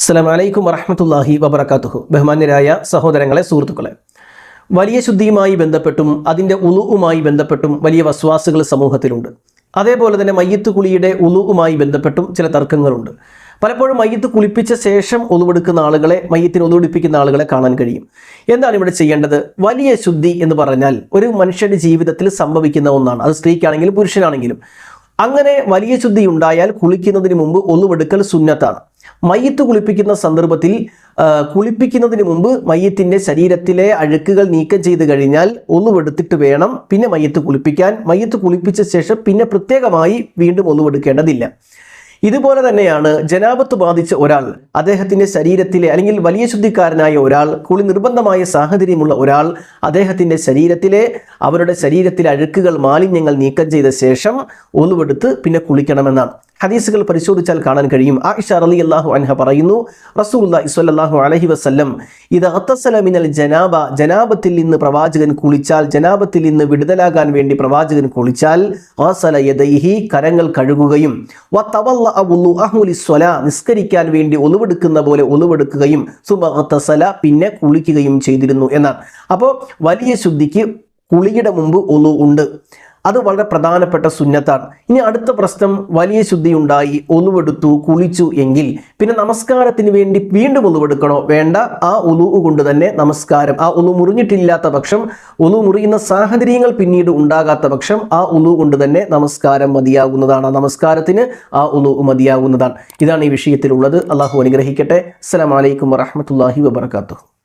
അസ്സലാം വലൈക്കും വറഹമത്തല്ലാഹി വബർക്കാത്തുഹു ബഹുമാന്യരായ സഹോദരങ്ങളെ സുഹൃത്തുക്കളെ. വലിയ ശുദ്ധിയുമായി ബന്ധപ്പെട്ടും അതിന്റെ ഉളുവുമായി ബന്ധപ്പെട്ടും വലിയ വസ്വാസുകൾ സമൂഹത്തിലുണ്ട്. അതേപോലെ തന്നെ മയ്യത്ത് കുളിയുടെ ഉളുവുമായി ബന്ധപ്പെട്ടും ചില തർക്കങ്ങളുണ്ട്. പലപ്പോഴും മയ്യത്ത് കുളിപ്പിച്ച ശേഷം ഒളിവെടുക്കുന്ന ആളുകളെ മയ്യത്തിന് ഒളിവെടുപ്പിക്കുന്ന ആളുകളെ കാണാൻ കഴിയും. എന്താണ് ഇവിടെ ചെയ്യേണ്ടത്? വലിയ ശുദ്ധി എന്ന് പറഞ്ഞാൽ ഒരു മനുഷ്യന്റെ ജീവിതത്തിൽ സംഭവിക്കുന്ന ഒന്നാണ്. അത് സ്ത്രീക്കാണെങ്കിലും പുരുഷനാണെങ്കിലും. അങ്ങനെ വലിയ ശുദ്ധി ഉണ്ടായാൽ കുളിക്കുന്നതിന് മുമ്പ് ഒളിവെടുക്കൽ സുന്നത്താണ്. മയ്യത്ത് കുളിപ്പിക്കുന്ന സന്ദർഭത്തിൽ കുളിപ്പിക്കുന്നതിന് മുമ്പ് മയ്യത്തിന്റെ ശരീരത്തിലെ അഴുക്കുകൾ നീക്കം ചെയ്ത് കഴിഞ്ഞാൽ ഒന്നുവെടുത്തിട്ട് വേണം പിന്നെ മയ്യത്ത് കുളിപ്പിക്കാൻ. മയ്യത്ത് കുളിപ്പിച്ച ശേഷം പിന്നെ പ്രത്യേകമായി വീണ്ടും ഒന്നുവെടുക്കേണ്ടതില്ല ഇതുപോലെ തന്നെയാണ് ജനാപത്ത് ബാധിച്ച ഒരാൾ അദ്ദേഹത്തിന്റെ ശരീരത്തിലെ അല്ലെങ്കിൽ വലിയ ശുദ്ധിക്കാരനായ ഒരാൾ കുളി നിർബന്ധമായ സാഹചര്യമുള്ള ഒരാൾ അദ്ദേഹത്തിന്റെ ശരീരത്തിലെ അവരുടെ ശരീരത്തിലെ അഴുക്കുകൾ മാലിന്യങ്ങൾ നീക്കം ചെയ്ത ശേഷം ഒന്നുവെടുത്ത് പിന്നെ കുളിക്കണമെന്നാണ്. ഹദീസുകൾ പരിശോധിച്ചാൽ കാണാൻ കഴിയും. ആയിഷ അലി അള്ളാഹു അൻഹ പറയുന്നു റസൂലുള്ളാഹി സ്വല്ലല്ലാഹു അലഹി വസല്ലം ഇത് അത്തസലമിനൽ ജനാബ ജനാബത്തിൽ നിന്ന് പ്രവാചകൻ കുളിച്ചാൽ ജനാബത്തിൽ നിന്ന് വിടുതലാകാൻ വേണ്ടി പ്രവാചകൻ കുളിച്ചാൽ ഗസല യദൈഹി കരങ്ങൾ കഴുകുകയും വതവല്ലഅ അഹുലി സ്വല നിസ്കരിക്കാൻ വേണ്ടി ഒളിവെടുക്കുന്ന പോലെ ഒളിവെടുക്കുകയും സുബ അത്തസല പിന്നെ കുളിക്കുകയും ചെയ്തിരുന്നു എന്നാണ്. അപ്പോൾ വലിയ ശുദ്ധിക്ക് കുളിയുടെ മുമ്പ് ഒളു ഉണ്ട്. അത് വളരെ പ്രധാനപ്പെട്ട സുന്നത്താണ്. ഇനി അടുത്ത പ്രശ്നം വലിയ ശുദ്ധി ഉണ്ടായി ഒലുവെടുത്തു കുളിച്ചു എങ്കിൽ പിന്നെ നമസ്കാരത്തിന് വേണ്ടി വീണ്ടും ഒലുവെടുക്കണോ വേണ്ട. ആ ഒലു കൊണ്ട് തന്നെ നമസ്കാരം. ആ ഒലു മുറിഞ്ഞിട്ടില്ലാത്ത പക്ഷം ഒലു മുറിയുന്ന സാഹചര്യങ്ങൾ പിന്നീട് ഉണ്ടാകാത്ത പക്ഷം ആ ഒലു കൊണ്ട് തന്നെ നമസ്കാരം മതിയാകുന്നതാണ്. നമസ്കാരത്തിന് ആ ഒലു മതിയാകുന്നതാണ്. ഇതാണ് ഈ വിഷയത്തിലുള്ളത്. അള്ളാഹു അനുഗ്രഹിക്കട്ടെ. അസ്സലാമലൈക്കും വറഹമത്തല്ലാഹി വബർക്കാത്തു